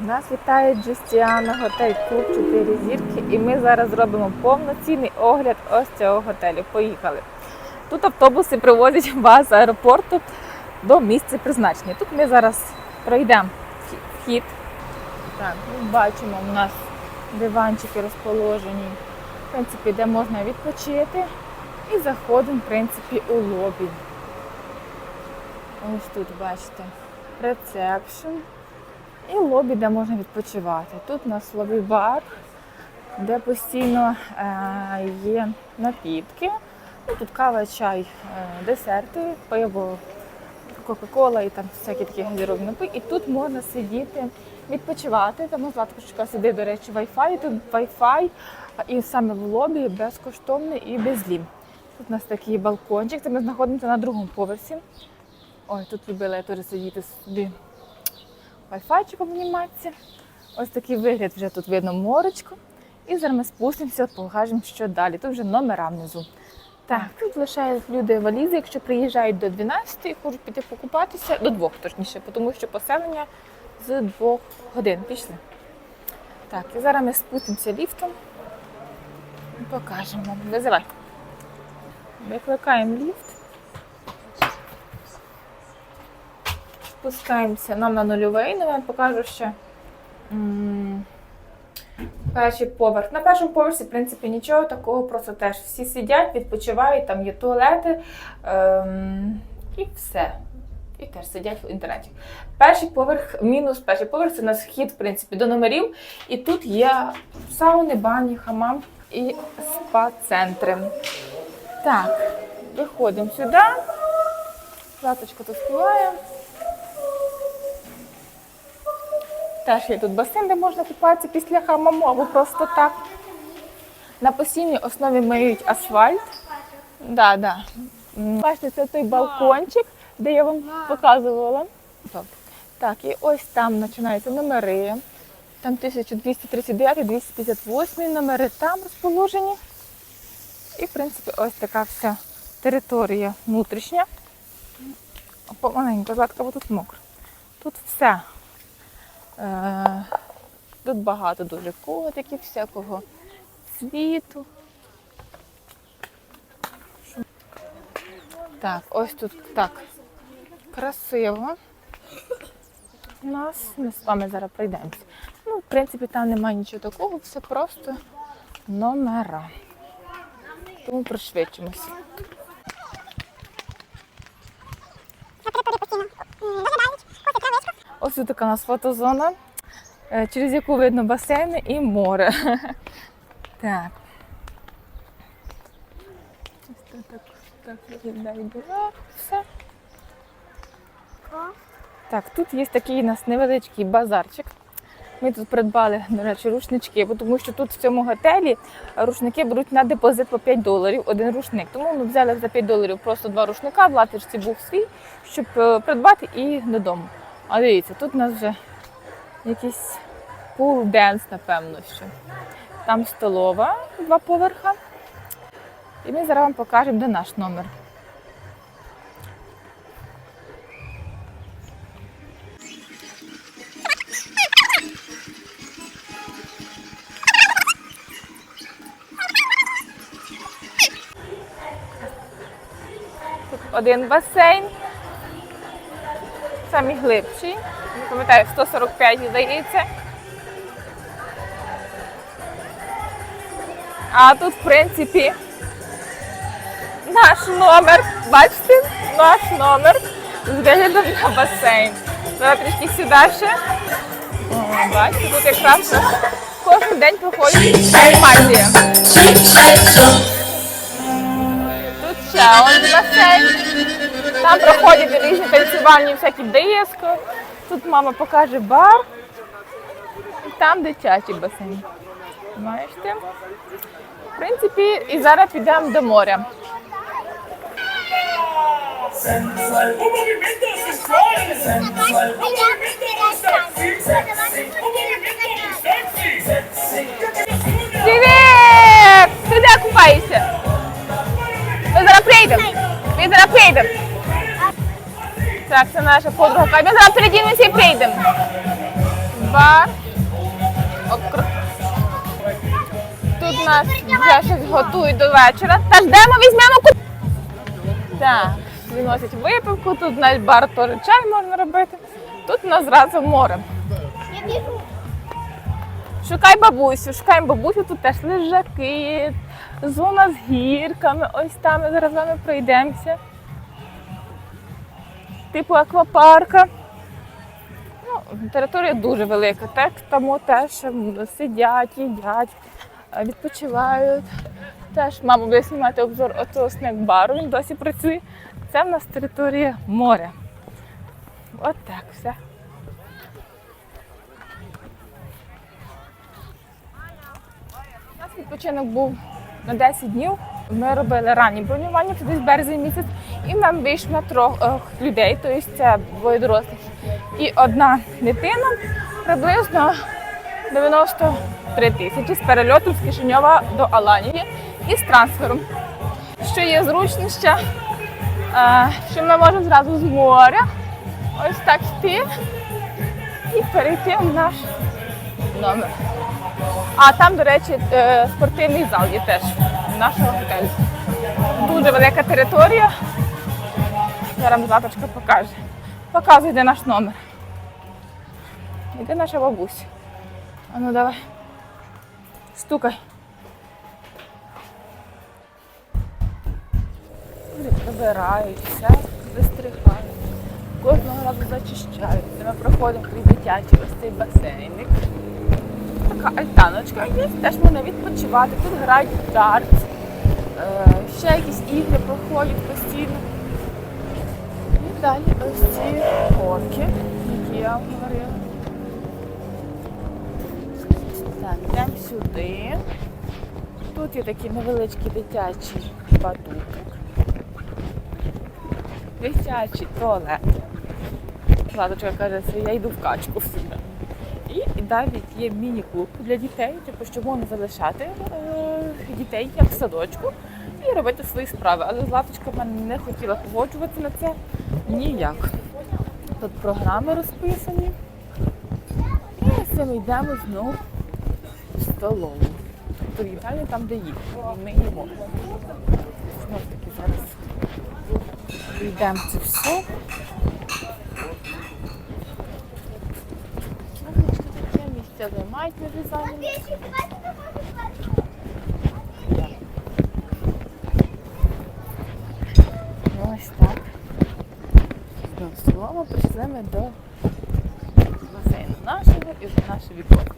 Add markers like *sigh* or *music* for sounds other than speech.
Нас вітає Джустіана готель Клуб 4 зірки, і ми зараз зробимо повноцінний огляд ось цього готелю. Поїхали. Тут автобуси привозять вас з аеропорту до місця призначення. Тут ми зараз пройдемо вхід. Так, ми бачимо, у нас диванчики розположені, в принципі, де можна відпочити. І заходимо, в принципі, у лобі. Ось тут бачите рецепшн і лобі, де можна відпочивати. Тут у нас лобі-бар, де постійно е, є напітки. Ну, тут кава, чай, е, десерти, пиво, Кока-Кола і там всякі такі газірові напої. І тут можна сидіти, відпочивати. Там у Златочка сидить, до речі, Wi-Fi, тут Wi-Fi, і саме в лобі безкоштовний і без лім. Тут у нас такий балкончик, це ми знаходимося на другому поверсі. Ой, тут любила я теж сидіти собі вайфайчиком обніматися. Ось такий вигляд вже тут видно моречко. І зараз ми спустимося, покажемо, що далі. Тут вже номера внизу. Так, тут лишають люди валізи, якщо приїжджають до 12 і хочуть піти покупатися, до двох точніше, тому що поселення з двох годин пішли. Так, і зараз ми спустимося ліфтом і покажемо. Визивай. Викликаємо ліфт. Спускаємося нам на нульовий, але я вам покажу ще перший поверх. На першому поверсі, в принципі, нічого такого, просто теж всі сидять, відпочивають, там є туалети ем, і все. І теж сидять в інтернеті. Перший поверх, мінус перший поверх це у нас вхід, в принципі, до номерів. І тут є сауни, бані, хамам і спа-центри. Так, виходимо сюди. Латочка тут співає. Теж є тут басейн, де можна купатися після хамаму або просто так. На постійній основі миють асфальт. Да, да. Бачите, це той балкончик, де я вам показувала. Так, і ось там починаються номери. Там 1239, 258 номери там розположені. І, в принципі, ось така вся територія внутрішня. Помаленько, златка, бо тут мокро. Тут все. Е, Тут багато дуже котиків, всякого цвіту. Так, ось тут так красиво. У нас ми з вами зараз пройдемося. Ну, в принципі, там немає нічого такого, все просто номера. Тому пришвидшимося. Ось така у нас фотозона, е, через яку видно басейни і море. *laughs* Так. Тут так, так виглядає. Все. Так, тут є такий у нас невеличкий базарчик. Ми тут придбали, до речі, рушнички, бо тому що тут в цьому готелі рушники беруть на депозит по 5 доларів один рушник. Тому ми взяли за 5 доларів просто два рушника, в латочці був свій, щоб е, придбати і додому. А дивіться, тут у нас вже якийсь пул денс, напевно, що. Там столова, два поверха. І ми зараз вам покажемо, де наш номер. Один басейн. Самі глибші. Не пам'ятаю, 145 здається. А тут, в принципі, наш номер. Бачите? Наш номер з виглядом на басейн. Зараз трішки сюди ще. Бачите, тут якраз кожен день проходить анімація. Тут ще один басейн. Там проходять різні танцювальні всякі диско. Тут мама покаже бар. І там дитячий басейн. Бачите? В принципі, і зараз підемо до моря. Sensual, наша подруга. каже, Ми зараз передінемося і прийдемо. бар. Обкр- Тут нас вже щось готують до вечора. Та ждемо, візьмемо ку... Так, виносять випивку, тут навіть бар теж чай можна робити. Тут у нас зразу море. Шукай бабусю, шукаємо бабусю, тут теж лежаки, зона з гірками. Ось там ми зараз з вами пройдемося. Типу аквапарка. Ну, територія дуже велика. Так, тому теж сидять, їдять, е, відпочивають. Теж мама буде знімати обзор оцього снек-бару, він досі працює. Це в нас територія моря. От так все. У нас відпочинок був на 10 днів. Ми робили ранні бронювання, це десь березень місяць, і нам вийшло трьох е, людей, тобто це двоє дорослих і одна дитина, приблизно 93 тисячі з перельотом з Кишиньова до Аланії і з трансфером. Що є зручніше, е, що ми можемо зразу з моря ось так йти і перейти в наш номер. А там, до речі, е, спортивний зал є теж нашого готелю. Дуже велика територія. Зараз Златочка покаже. Показує, де наш номер. І де наша бабуся. А ну давай. Стукай. Прибирають, все, вистрихають. Кожного разу зачищають. Ми проходимо крізь дитячий ось цей басейник така альтаночка є, теж можна відпочивати. Тут грають в дартс, е, ще якісь ігри проходять постійно. Далі ось ці горки, які я говорила. Так, йдемо сюди. Тут є такий невеличкий дитячий батутик. Дитячий туалет. Владочка каже, що я йду в качку всюди. І, далі є міні-клуб для дітей, типу, щоб можна залишати е, дітей як в садочку і робити свої справи. Але Златочка в мене не хотіла погоджуватися на це ніяк. Тут програми розписані. І ось ми йдемо знову в столову. Тобто їдальня там, де їх. І ми їмо. Знову таки зараз йдемо це все. Таке місце займають на в'язанні. Ось так. Знову слово прийшли ми до басейну нашого і до нашої віконки.